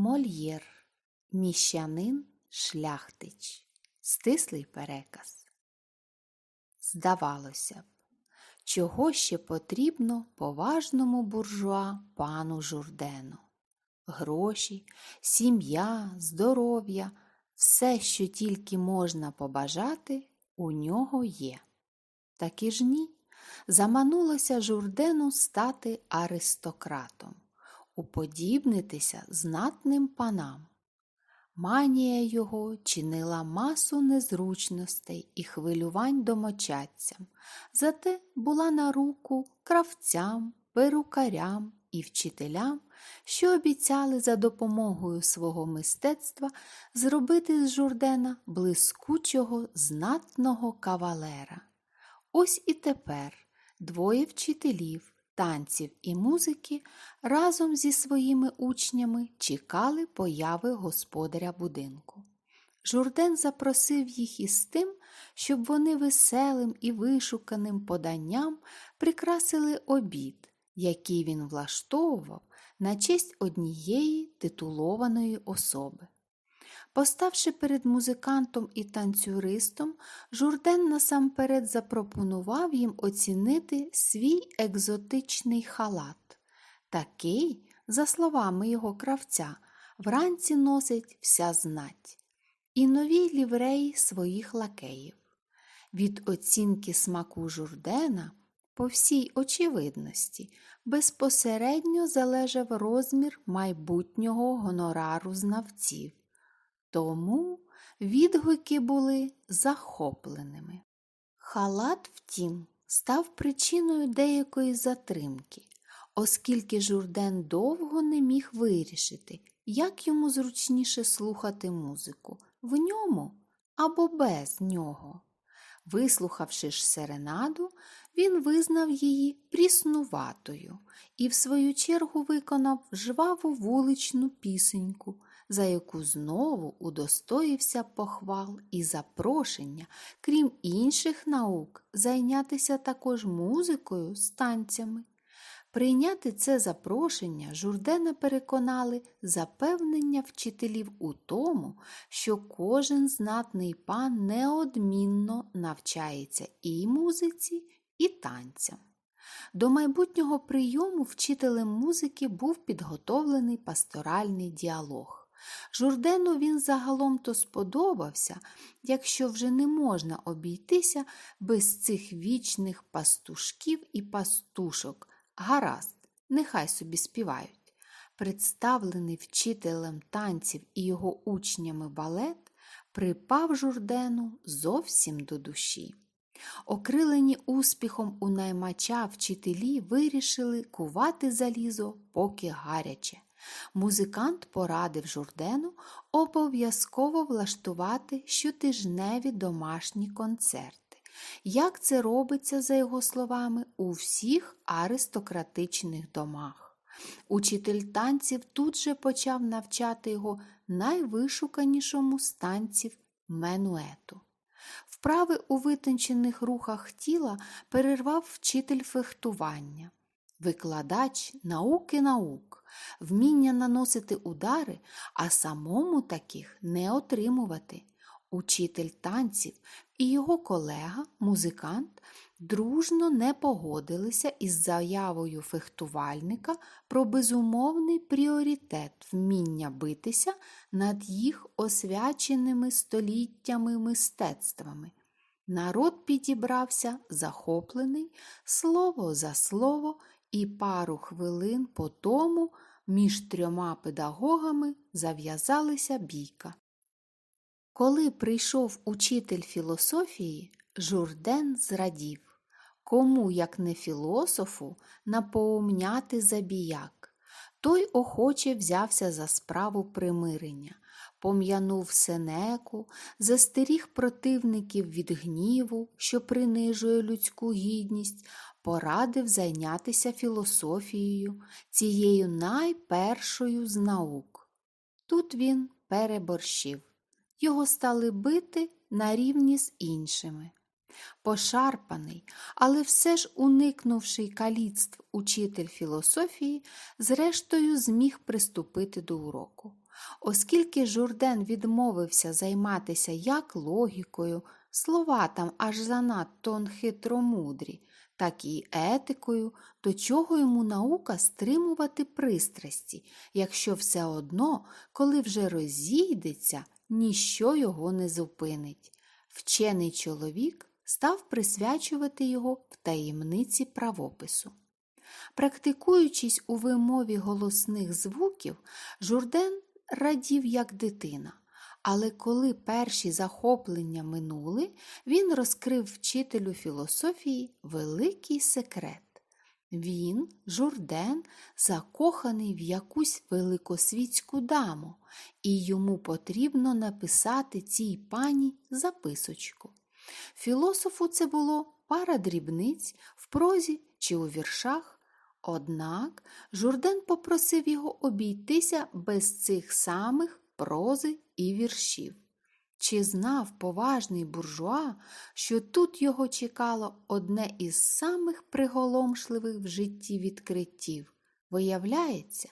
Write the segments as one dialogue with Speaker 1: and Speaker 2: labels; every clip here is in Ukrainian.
Speaker 1: Мольєр, міщанин, шляхтич, стислий переказ. Здавалося б, чого ще потрібно поважному буржуа пану Журдену? Гроші, сім'я, здоров'я, все, що тільки можна побажати, у нього є. Таки ж ні, заманулося Журдену стати аристократом, уподібнитися знатним панам. Манія його чинила масу незручностей і хвилювань домочадцям, зате була на руку кравцям, перукарям і вчителям, що обіцяли за допомогою свого мистецтва зробити з Журдена блискучого знатного кавалера. Ось і тепер двоє вчителів танців і музики разом зі своїми учнями чекали появи господаря будинку. Журден запросив їх із тим, щоб вони веселим і вишуканим поданням прикрасили обід, який він влаштовував на честь однієї титулованої особи. Поставши перед музикантом і танцюристом, Журден насамперед запропонував їм оцінити свій екзотичний халат. Такий, за словами його кравця, вранці носить вся знать, і нові лівреї своїх лакеїв. Від оцінки смаку Журдена, по всій очевидності, безпосередньо залежав розмір майбутнього гонорару знавців. Тому відгуки були захопленими. Халат, втім, став причиною деякої затримки, оскільки Журден довго не міг вирішити, як йому зручніше слухати музику в ньому або без нього. Вислухавши ж серенаду, він визнав її пріснуватою і, в свою чергу, виконав жваву вуличну пісеньку, за яку знову удостоївся похвал і запрошення, крім інших наук, зайнятися також музикою з танцями. Прийняти це запрошення Журдена переконали запевнення вчителів у тому, що кожен знатний пан неодмінно навчається і музиці, і танцям. До майбутнього прийому вчителем музики був підготовлений пасторальний діалог. Журдену він загалом то сподобався, якщо вже не можна обійтися без цих вічних пастушків і пастушок. Гаразд, нехай собі співають. Представлений вчителем танців і його учнями балет припав журдену зовсім до душі. Окрилені успіхом у наймача вчителі вирішили кувати залізо поки гаряче. Музикант порадив журдену обов'язково влаштувати щотижневі домашні концерти. Як це робиться, за його словами, у всіх аристократичних домах. Учитель танців тут же почав навчати його найвишуканішому з танців менуету. Вправи у витончених рухах тіла перервав вчитель фехтування, викладач науки наук, вміння наносити удари, а самому таких не отримувати. Учитель танців і його колега, музикант, дружно не погодилися із заявою фехтувальника про безумовний пріоритет вміння битися над їх освяченими століттями мистецтвами. Народ підібрався захоплений слово за слово, і пару хвилин по тому між трьома педагогами зав'язалася бійка. Коли прийшов учитель філософії, Журден зрадів, кому, як не філософу, напоумняти забіяк. Той охоче взявся за справу примирення, пом'янув Сенеку, застеріг противників від гніву, що принижує людську гідність, порадив зайнятися філософією, цією найпершою з наук. Тут він переборщив його стали бити на рівні з іншими. Пошарпаний, але все ж уникнувши каліцтв учитель філософії, зрештою зміг приступити до уроку. Оскільки Журден відмовився займатися як логікою, слова там аж занадто хитромудрі, так і етикою, до чого йому наука стримувати пристрасті, якщо все одно, коли вже розійдеться, ніщо його не зупинить. Вчений чоловік став присвячувати його в таємниці правопису. Практикуючись у вимові голосних звуків, Журден радів як дитина. Але коли перші захоплення минули, він розкрив вчителю філософії великий секрет. Він, Журден, закоханий в якусь великосвітську даму, і йому потрібно написати цій пані записочку. Філософу це було пара дрібниць в прозі чи у віршах. Однак Журден попросив його обійтися без цих самих прози і віршів. Чи знав поважний буржуа, що тут його чекало одне із самих приголомшливих в житті відкриттів? Виявляється,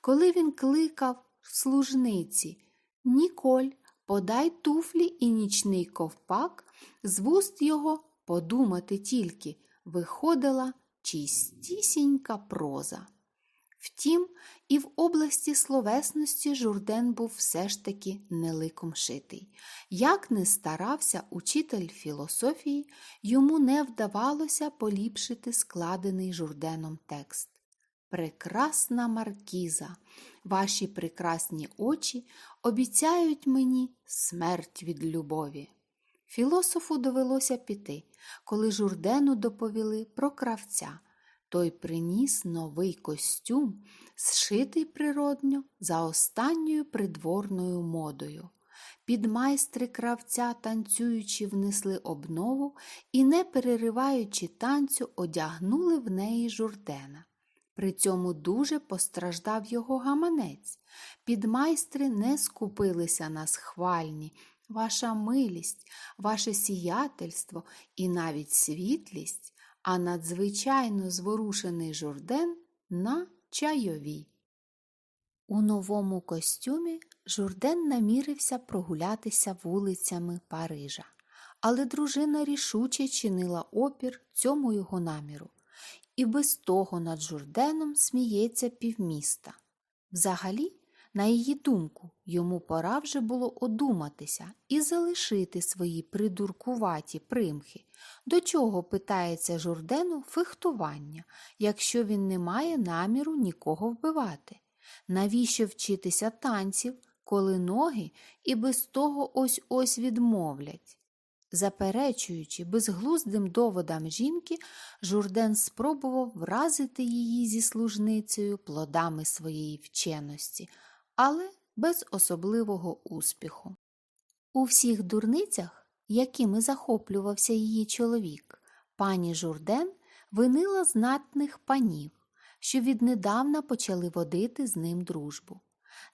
Speaker 1: коли він кликав служниці Ніколь, подай туфлі і нічний ковпак, з вуст його подумати тільки виходила чистісінька проза. Втім, і в області словесності Журден був все ж таки неликом шитий. Як не старався учитель філософії, йому не вдавалося поліпшити складений Журденом текст. Прекрасна маркіза, ваші прекрасні очі обіцяють мені смерть від любові. Філософу довелося піти, коли Журдену доповіли про кравця. Той приніс новий костюм, зшитий природньо за останньою придворною модою. Підмайстри кравця, танцюючи, внесли обнову і, не перериваючи танцю, одягнули в неї журдена. При цьому дуже постраждав його гаманець. Підмайстри не скупилися на схвальні, ваша милість, ваше сіятельство і навіть світлість а надзвичайно зворушений Журден на чайові. У новому костюмі Журден намірився прогулятися вулицями Парижа, але дружина рішуче чинила опір цьому його наміру, і без того над Журденом сміється півміста. Взагалі, на її думку, йому пора вже було одуматися і залишити свої придуркуваті примхи. До чого питається Журдену фехтування, якщо він не має наміру нікого вбивати? Навіщо вчитися танців, коли ноги і без того ось ось відмовлять? Заперечуючи безглуздим доводам жінки, Журден спробував вразити її зі служницею плодами своєї вченості – але без особливого успіху. У всіх дурницях, якими захоплювався її чоловік, пані Журден винила знатних панів, що віднедавна почали водити з ним дружбу.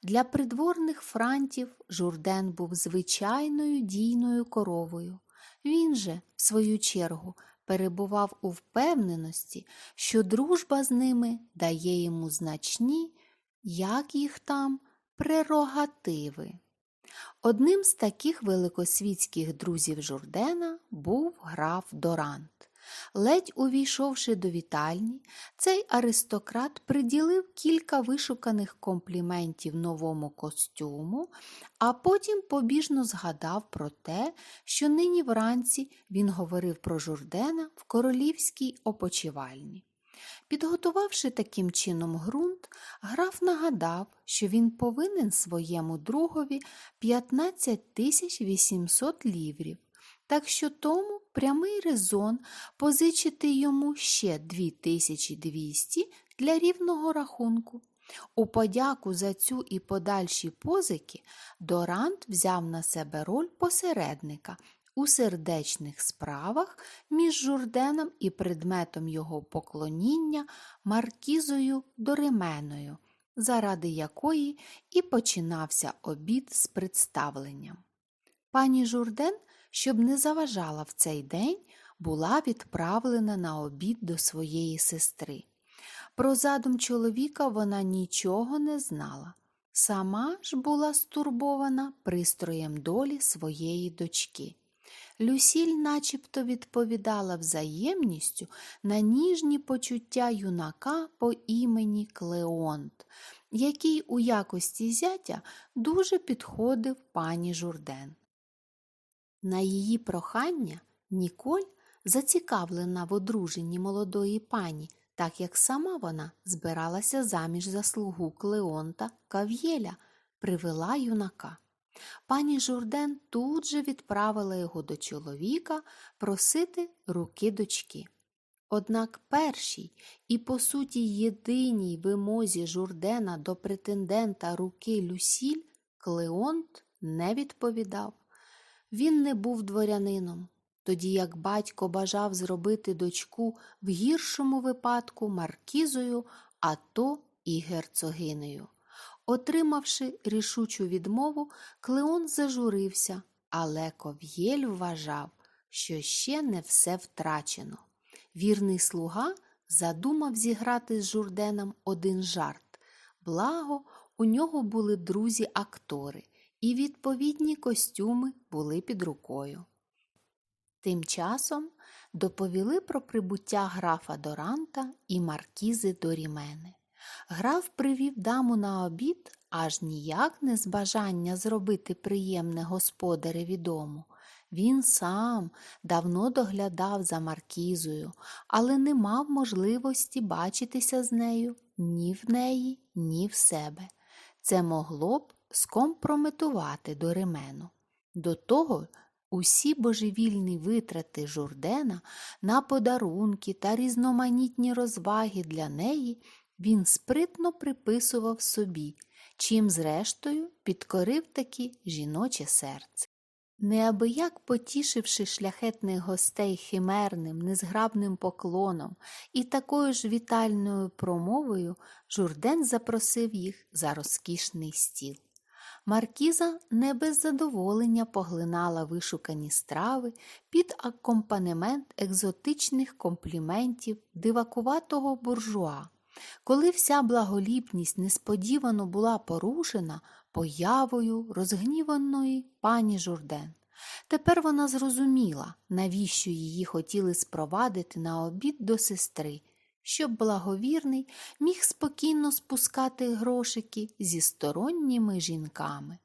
Speaker 1: Для придворних франтів Журден був звичайною дійною коровою. Він же, в свою чергу, перебував у впевненості, що дружба з ними дає йому значні, як їх там, прерогативи. Одним з таких великосвітських друзів Журдена був граф Дорант. Ледь увійшовши до вітальні, цей аристократ приділив кілька вишуканих компліментів новому костюму, а потім побіжно згадав про те, що нині вранці він говорив про Журдена в королівській опочивальні. Підготувавши таким чином ґрунт, граф нагадав, що він повинен своєму другові 15 тисяч 800 ліврів, так що тому прямий резон позичити йому ще 2200 для рівного рахунку. У подяку за цю і подальші позики Дорант взяв на себе роль посередника у сердечних справах між Журденом і предметом його поклоніння Маркізою Дорименою, заради якої і починався обід з представленням. Пані Журден, щоб не заважала в цей день, була відправлена на обід до своєї сестри. Про задум чоловіка вона нічого не знала. Сама ж була стурбована пристроєм долі своєї дочки. Люсіль начебто відповідала взаємністю на ніжні почуття юнака по імені Клеонт, який у якості зятя дуже підходив пані Журден. На її прохання Ніколь, зацікавлена в одруженні молодої пані, так як сама вона збиралася заміж за слугу Клеонта Кав'єля, привела юнака. Пані Журден тут же відправила його до чоловіка просити руки дочки. Однак першій і, по суті, єдиній вимозі Журдена до претендента руки Люсіль Клеонт не відповідав. Він не був дворянином, тоді як батько бажав зробити дочку в гіршому випадку маркізою, а то і герцогинею. Отримавши рішучу відмову, Клеон зажурився, але Ков'єль вважав, що ще не все втрачено. Вірний слуга задумав зіграти з Журденом один жарт. Благо, у нього були друзі-актори, і відповідні костюми були під рукою. Тим часом доповіли про прибуття графа Доранта і маркізи Дорімени. Граф привів даму на обід аж ніяк не з бажання зробити приємне господареві дому. Він сам давно доглядав за маркізою, але не мав можливості бачитися з нею ні в неї, ні в себе. Це могло б скомпрометувати Доримену. До того усі божевільні витрати Журдена на подарунки та різноманітні розваги для неї він спритно приписував собі, чим, зрештою, підкорив таки жіноче серце. Неабияк потішивши шляхетних гостей химерним, незграбним поклоном і такою ж вітальною промовою, Журден запросив їх за розкішний стіл. Маркіза не без задоволення поглинала вишукані страви під акомпанемент екзотичних компліментів дивакуватого буржуа. Коли вся благоліпність несподівано була порушена появою розгніваної пані Журден. Тепер вона зрозуміла, навіщо її хотіли спровадити на обід до сестри, щоб благовірний міг спокійно спускати грошики зі сторонніми жінками.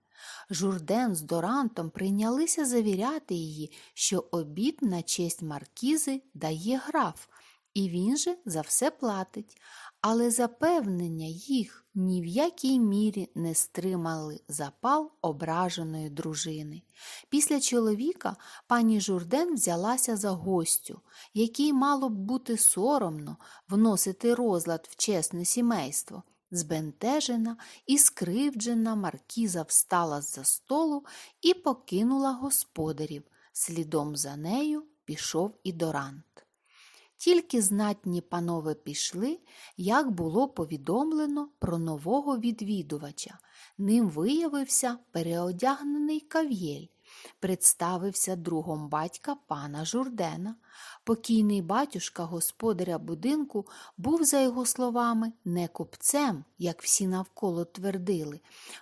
Speaker 1: Журден з Дорантом прийнялися завіряти її, що обід на честь маркізи дає граф, і він же за все платить, але запевнення їх ні в якій мірі не стримали запал ображеної дружини. Після чоловіка пані Журден взялася за гостю, якій мало б бути соромно вносити розлад в чесне сімейство. Збентежена і скривджена маркіза встала з-за столу і покинула господарів. Слідом за нею пішов і Дорант. Тільки знатні панове пішли, як було повідомлено про нового відвідувача. Ним виявився переодягнений кав'єль, представився другом батька пана Журдена. Покійний батюшка господаря будинку був, за його словами, не купцем, як всі навколо твердили,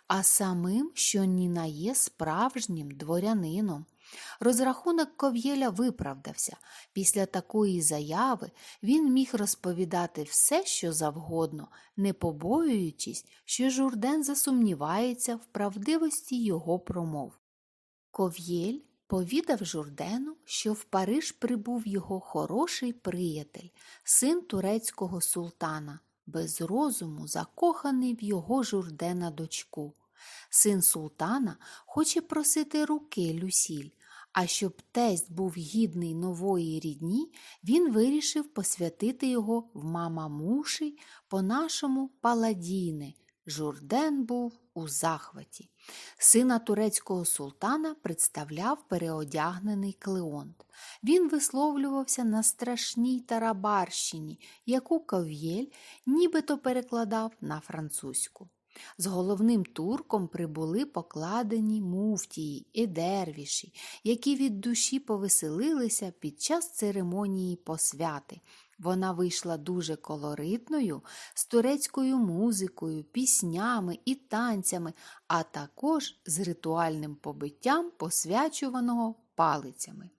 Speaker 1: а самим, що ні на є справжнім дворянином. Розрахунок Ков'єля виправдався. Після такої заяви він міг розповідати все, що завгодно, не побоюючись, що Журден засумнівається в правдивості його промов. Ков'єль повідав Журдену, що в Париж прибув його хороший приятель, син турецького султана, без розуму закоханий в його Журдена дочку. Син султана хоче просити руки Люсіль, а щоб тесть був гідний нової рідні, він вирішив посвятити його в мамамуші по-нашому паладіни. Журден був у захваті. Сина турецького султана представляв переодягнений Клеонт. Він висловлювався на страшній тарабарщині, яку Ков'єль нібито перекладав на французьку. З головним турком прибули покладені муфтії і дервіші, які від душі повеселилися під час церемонії посвяти. Вона вийшла дуже колоритною, з турецькою музикою, піснями і танцями, а також з ритуальним побиттям, посвячуваного палицями.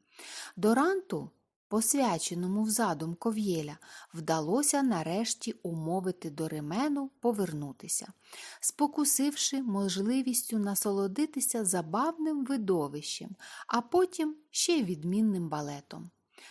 Speaker 1: Доранту, посвяченому в задум ков'єля, вдалося нарешті умовити Доримену повернутися, спокусивши можливістю насолодитися забавним видовищем, а потім ще й відмінним балетом.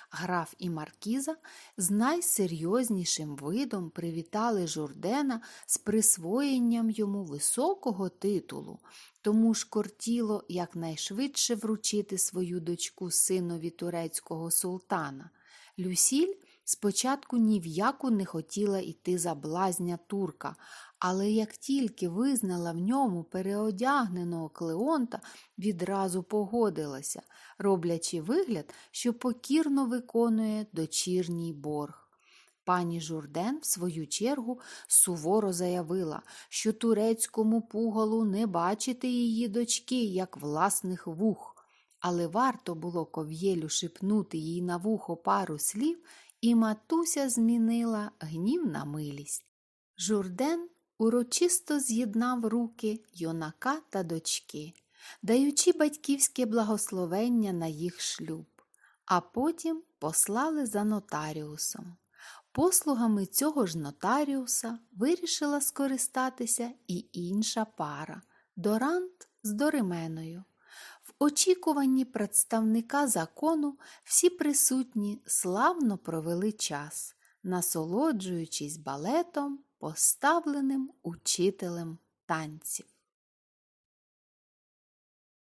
Speaker 1: Граф і Маркіза з найсерйознішим видом привітали Журдена з присвоєнням йому високого титулу, тому ж кортіло якнайшвидше вручити свою дочку синові турецького султана. Люсіль спочатку ні в яку не хотіла йти за блазня турка, але як тільки визнала в ньому переодягненого Клеонта, відразу погодилася, роблячи вигляд, що покірно виконує дочірній борг. Пані Журден, в свою чергу, суворо заявила, що турецькому пугалу не бачити її дочки, як власних вух. Але варто було ков'єлю шепнути їй на вухо пару слів, і матуся змінила гнів на милість. Журден урочисто з'єднав руки юнака та дочки, даючи батьківське благословення на їх шлюб, а потім послали за нотаріусом. Послугами цього ж нотаріуса вирішила скористатися і інша пара Дорант з Дорименою. В очікуванні представника закону всі присутні славно провели час, насолоджуючись балетом, поставленим учителем танців.